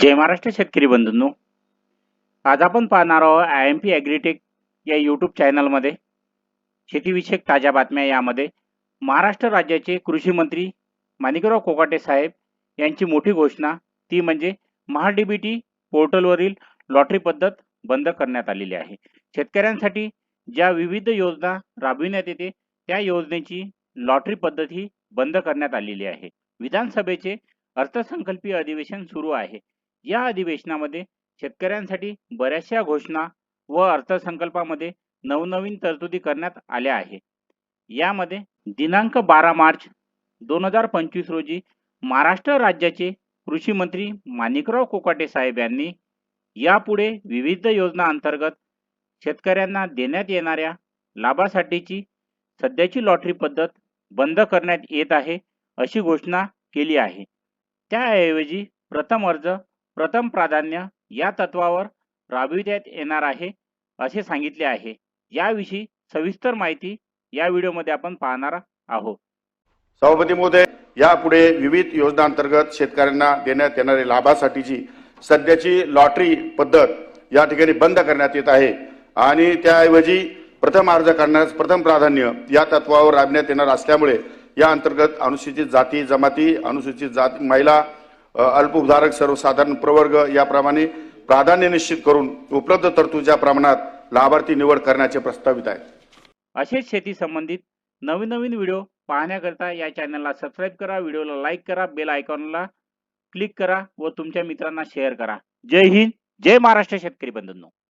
जय महाराष्ट्र शेतकरी बंधूंनो. आज आपण पाहणार आहोत आय एम पी ॲग्रीटेक या यूट्यूब चॅनलमध्ये शेतीविषयक ताज्या बातम्या यामध्ये. महाराष्ट्र राज्याचे कृषी मंत्री माणिकराव कोकाटे साहेब यांची मोठी घोषणा. ती म्हणजे महाडीबीटी पोर्टलवरील लॉटरी पद्धत बंद करण्यात आलेली आहे. शेतकऱ्यांसाठी ज्या विविध योजना राबविण्यात येते त्या योजनेची लॉटरी पद्धत ही बंद करण्यात आलेली आहे. विधानसभेचे अर्थसंकल्पीय अधिवेशन सुरू आहे. या अधिवेशनामध्ये शेतकऱ्यांसाठी बऱ्याचशा घोषणा व अर्थसंकल्पामध्ये नवनवीन तरतुदी करण्यात आल्या आहे यामध्ये दिनांक बारा मार्च दोन हजार पंचवीस रोजी महाराष्ट्र राज्याचे कृषी मंत्री माणिकराव कोकाटे साहेब यांनी यापुढे विविध योजना अंतर्गत शेतकऱ्यांना देण्यात येणाऱ्या लाभासाठीची सध्याची लॉटरी पद्धत बंद करण्यात येत आहे अशी घोषणा केली आहे. त्याऐवजी प्रथम अर्ज प्रथम प्राधान्य या तत्वावर राबविण्यात येणार आहे असे सांगितले आहे. याविषयी सविस्तर माहिती या व्हिडिओमध्ये आपण पाहणार आहोत. सभापती महोदय यापुढे विविध योजनांतर्गत शेतकऱ्यांना देण्यात येणारी लाभासाठीची सध्याची लॉटरी पद्धत या ठिकाणी बंद करण्यात येत आहे. आणि त्याऐवजी प्रथम अर्ज करण्यास प्रथम प्राधान्य या तत्वावर राबण्यात येणार असल्यामुळे या अंतर्गत अनुसूचित जाती जमाती अनुसूचित जाती महिला अ, अल्पभूधारक सर्वसाधारण प्रवर्ग याप्रमाणे प्राधान्य निश्चित करून उपलब्ध तरतूदच्या प्रमाणात लाभार्थी निवड करण्याचे प्रस्तावित आहे असेच शेती संबंधित नवीन नवीन व्हिडिओ पाहण्याकरता या चॅनलला सबस्क्राईब करा व्हिडिओला लाईक करा बेल आयकॉनला क्लिक करा व तुमच्या मित्रांना शेअर करा. जय हिंद जय महाराष्ट्र शेतकरी बंधूंनो.